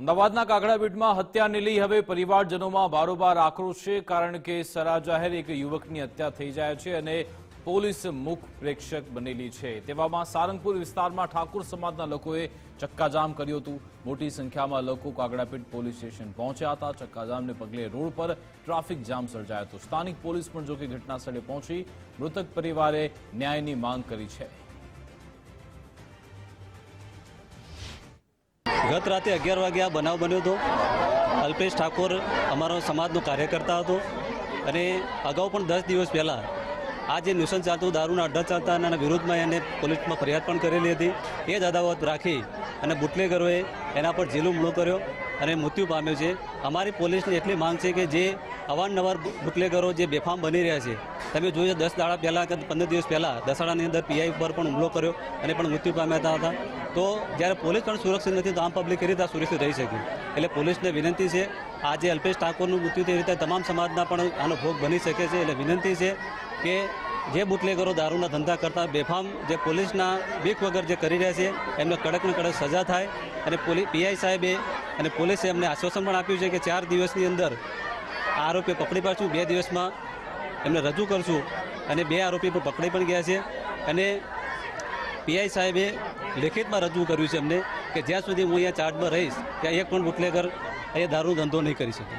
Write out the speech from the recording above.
અમદાવાદના કાકડાબીટમાં હત્યાને લઈ હવે પરિવારજનોમાં બારોબાર આક્રોશ છે, કારણ કે સરા જાહેર એક યુવકની હત્યા થઈ જાય છે અને પોલીસ મુખ પ્રેક્ષક બનેલી છે. તેવામાં સારંગપુર વિસ્તારમાં ઠાકોર સમાજના લોકોએ ચક્કાજામ કર્યું હતું. મોટી સંખ્યામાં લોકો કાગડાપીઠ પોલીસ સ્ટેશન પહોંચ્યા હતા. ચક્કાજામને પગલે રોડ પર ટ્રાફિક જામ સર્જાયો હતો. સ્થાનિક પોલીસ પણ જોકે ઘટનાસ્થળે પહોંચી મૃતક પરિવારે ન્યાયની માંગ કરી છે. ગત રાતે અગિયાર વાગે આ બનાવ બન્યો હતો. અલ્પેશ ઠાકોર અમારો સમાજનો કાર્યકર્તા હતો અને અગાઉ પણ દસ દિવસ પહેલાં આ જે નુસન ચાલતું, દારૂના અડ્ડા ચાલતા એના વિરુદ્ધમાં એને પોલીસમાં ફરિયાદ પણ કરેલી હતી. એ જ અદાવત રાખી અને બુટલેગરોએ એના પર જેલો હુમલો કર્યો અને મૃત્યુ પામ્યો છે. અમારી પોલીસની એટલી માંગ છે કે જે અવારનવાર બુટલેગરો જે બેફામ બની રહ્યા છે, તમે જોયો દસ દાડા પહેલાં કે પંદર દિવસ પહેલાં દસાડાની અંદર પીઆઈ ઉપર પણ હુમલો કર્યો અને પણ મૃત્યુ પામ્યા હતા તો જ્યારે પોલીસ પણ સુરક્ષિત નથી, તો આમ પબ્લિક કઈ રીતે સુરક્ષિત રહી શકે. એટલે પોલીસને વિનંતી છે, આજે અલ્પેશ ઠાકોરનું મૃત્યુ તે રીતે તમામ સમાજના પણ આનો ભોગ બની શકે છે. એટલે વિનંતી છે કે જે બુટલેગરો દારૂના ધંધા કરતા, બેફામ જે પોલીસના બીક વગર જે કરી રહ્યા છે, એમને કડકને કડક સજા થાય. અને પોલીસ પીઆઈ સાહેબે અને પોલીસે એમને આશ્વાસન પણ આપ્યું છે કે ચાર દિવસની અંદર આ આરોપીઓ પકડી પાડશું. બે દિવસમાં એમને રજૂ કરશું અને બે આરોપી પણ પકડી પણ ગયા છે. અને પીઆઈ સાહેબે લેખિતમાં રજૂ કર્યું છે એમને કે જ્યાં સુધી હું અહીંયા ચાર્જમાં રહીશ, ત્યાં એક પણ બુટલેગર અહીંયા દારૂ ધંધો નહીં કરી શકે.